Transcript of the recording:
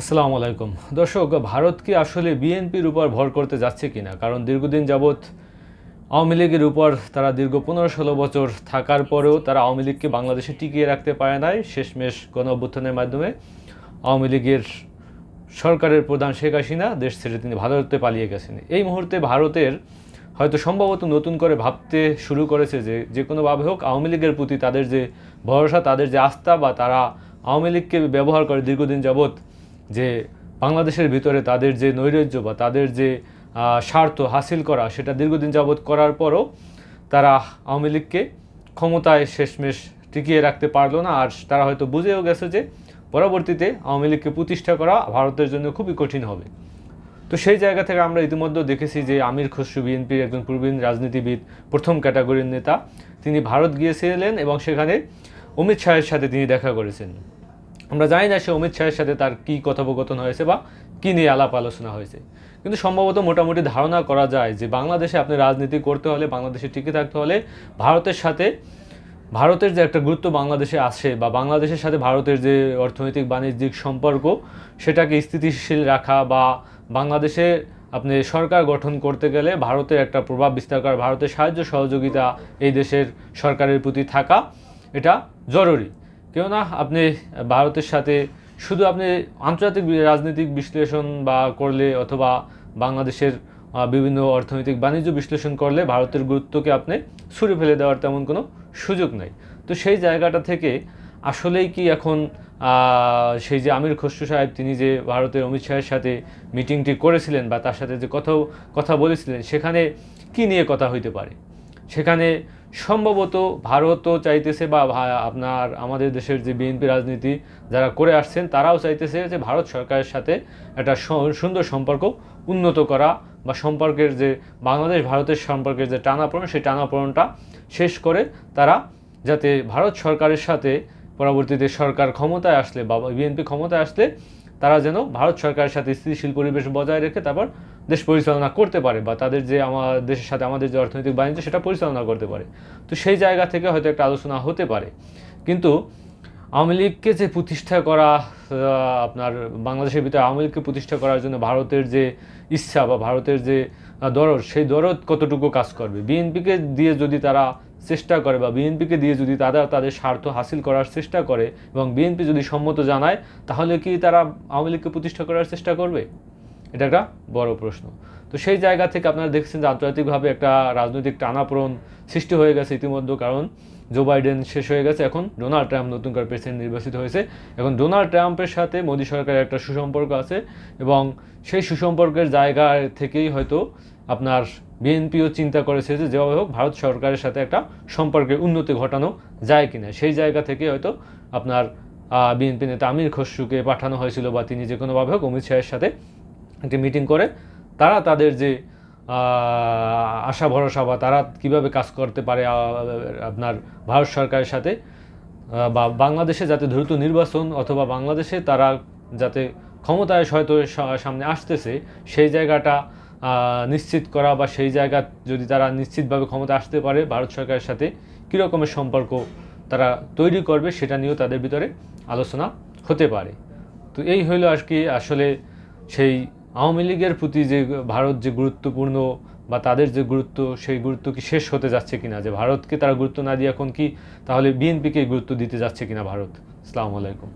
আসসালামু আলাইকুম। দর্শক, ভারত কি আসলে বিএনপির উপর ভর করতে যাচ্ছে কিনা? কারণ দীর্ঘদিন যাবৎ আওয়ামী লীগের উপর তারা দীর্ঘ পনেরো ষোলো বছর থাকার পরেও তারা আওয়ামী লীগকে বাংলাদেশে টিকিয়ে রাখতে পারে নাই। শেষমেশ গণ অভ্যুত্থানের মাধ্যমে আওয়ামী লীগের সরকারের প্রধান শেখ হাসিনা দেশ ছেড়ে তিনি ভারতে পালিয়ে গেছেন। এই মুহূর্তে ভারতের হয়তো সম্ভবত নতুন করে ভাবতে শুরু করেছে যে যে কোনোভাবে হোক, আওয়ামী লীগের প্রতি তাদের যে ভরসা, তাদের যে আস্থা বা তারা আওয়ামী লীগকে ব্যবহার করে দীর্ঘদিন যাবৎ যে বাংলাদেশের ভিতরে তাদের যে নৈরাজ্য বা তাদের যে স্বার্থ হাসিল করা, সেটা দীর্ঘদিন যাবৎ করার পরও তারা আওয়ামী লীগকে ক্ষমতায় শেষমেশ টিকিয়ে রাখতে পারল না। আর তারা হয়তো বুঝেও গেছে যে, পরবর্তীতে আওয়ামী লীগকে প্রতিষ্ঠা করা ভারতের জন্য খুবই কঠিন হবে। তো সেই জায়গা থেকে আমরা ইতিমধ্যে দেখেছি যে, আমির খসরু বিএনপির একজন প্রবীণ রাজনীতিবিদ, প্রথম ক্যাটাগরির নেতা, তিনি ভারত গিয়েছিলেন এবং সেখানে অমিত শাহের সাথে তিনি দেখা করেছেন। আমরা জানি না সে অমিত শাহের সাথে তার কী কথোপকথন হয়েছে বা কী নিয়ে আলাপ আলোচনা হয়েছে। কিন্তু সম্ভবত মোটামুটি ধারণা করা যায় যে বাংলাদেশে আপনি রাজনীতি করতে হলে, বাংলাদেশে টিকে থাকতে হলে ভারতের সাথে, ভারতের যে একটা গুরুত্ব বাংলাদেশে আসে বা বাংলাদেশের সাথে ভারতের যে অর্থনৈতিক বাণিজ্যিক সম্পর্ক, সেটাকে স্থিতিশীল রাখা বা বাংলাদেশে আপনি সরকার গঠন করতে গেলে ভারতের একটা প্রভাব বিস্তার করা, ভারতের সাহায্য সহযোগিতা এই দেশের সরকারের প্রতি থাকা, এটা জরুরি। কেননা আপনি ভারতের সাথে শুধু আপনি আন্তর্জাতিক রাজনৈতিক বিশ্লেষণ বা করলে অথবা বাংলাদেশের বিভিন্ন অর্থনৈতিক বাণিজ্য বিশ্লেষণ করলে ভারতের গুরুত্বকে আপনি ছুঁড়ে ফেলে দেওয়ার তেমন কোনো সুযোগ নাই। তো সেই জায়গাটা থেকে আসলেই কি এখন সেই যে আমির খসরু সাহেব তিনি যে ভারতের অমিত শাহের সাথে মিটিংটি করেছিলেন বা তার সাথে যে কথা কথা বলেছিলেন, সেখানে কি নিয়ে কথা হইতে পারে? সেখানে সম্ভবত ভারতও চাইতেছে বা আপনার আমাদের দেশের যে বিএনপি রাজনীতি যারা করে আসছেন, তারাও চাইতেছে যে ভারত সরকারের সাথে একটা সুন্দর সম্পর্ক উন্নত করা বা সম্পর্কের যে বাংলাদেশ ভারতের সম্পর্কের যে টানাপোড়েন, সেই টানাপোড়েনটা শেষ করে তারা যাতে ভারত সরকারের সাথে পরবর্তীতে সরকার ক্ষমতায় আসলে বা বিএনপি ক্ষমতায় আসলে তারা যেন ভারত সরকারের সাথে স্থিতিশীল পরিবেশ বজায় রেখে তারপর দেশ পরিচালনা করতে পারে বা তাদের যে আমার দেশের সাথে আমাদের যে অর্থনৈতিক বাণিজ্য, সেটা পরিচালনা করতে পারে। তো সেই জায়গা থেকে হয়তো একটা আলোচনা হতে পারে। কিন্তু আওয়ামী লীগকে যে প্রতিষ্ঠা করা আপনার বাংলাদেশের ভিতরে আওয়ামী লীগকে প্রতিষ্ঠা করার জন্য ভারতের যে ইচ্ছা বা ভারতের যে দরদ, সেই দরদ কতটুকু কাজ করবে? বিএনপিকে দিয়ে যদি তারা চেষ্টা করে বা বিএনপিকে দিয়ে যদি তারা তাদের স্বার্থ হাসিল করার চেষ্টা করে এবং বিএনপি যদি সম্মত জানায়, তাহলে কি তারা আওয়ামী লীগকে প্রতিষ্ঠা করার চেষ্টা করবে? এটা একটা বড় প্রশ্ন। তো সেই জায়গা থেকে আপনারা দেখছেন যে আন্তর্জাতিকভাবে একটা রাজনৈতিক টানাপোড়ন সৃষ্টি হয়ে গেছে ইতিমধ্যে, কারণ জো বাইডেন শেষ হয়ে গেছে। এখন ডোনাল্ড ট্রাম্প নতুন করে প্রেসিডেন্ট নির্বাচিত হয়েছে। এখন ডোনাল্ড ট্রাম্পের সাথে মোদী সরকারের একটা সুসম্পর্ক আছে এবং সেই সুসম্পর্কের জায়গা থেকেই হয়তো আপনার বিএনপিও চিন্তা করেছে যে যেভাবে হোক ভারত সরকারের সাথে একটা সম্পর্কের উন্নতি ঘটানো যায় কিনা। সেই জায়গা থেকে হয়তো আপনার বিএনপি নেতা আমির খসরুকে পাঠানো হয়েছিল বা তিনি যে কোনোভাবে হোক অমিত শাহের সাথে একটি মিটিং করে তারা তাদের যে আশা, ভরসা বা তারা কীভাবে কাজ করতে পারে আপনার ভারত সরকারের সাথে বা বাংলাদেশে যাতে দ্রুত নির্বাচন অথবা বাংলাদেশে তারা যাতে ক্ষমতায় হয়তো সামনে আসতেছে, সেই জায়গাটা নিশ্চিত করা বা সেই জায়গা যদি তারা নিশ্চিতভাবে ক্ষমতা আসতে পারে ভারত সরকারের সাথে কী রকমের সম্পর্ক তারা তৈরি করবে সেটা নিয়েও তাদের ভিতরে আলোচনা হতে পারে। তো এই হইল আর কি আসলে সেই আওয়ামী লীগের প্রতি যে ভারত যে গুরুত্বপূর্ণ বা তাদের যে গুরুত্ব, সেই গুরুত্ব কি শেষ হতে যাচ্ছে কিনা? যে ভারতকে তারা গুরুত্ব না দিয়ে এখন কি তাহলে বিএনপিকে গুরুত্ব দিতে যাচ্ছে কিনা ভারত? আসসালামু আলাইকুম।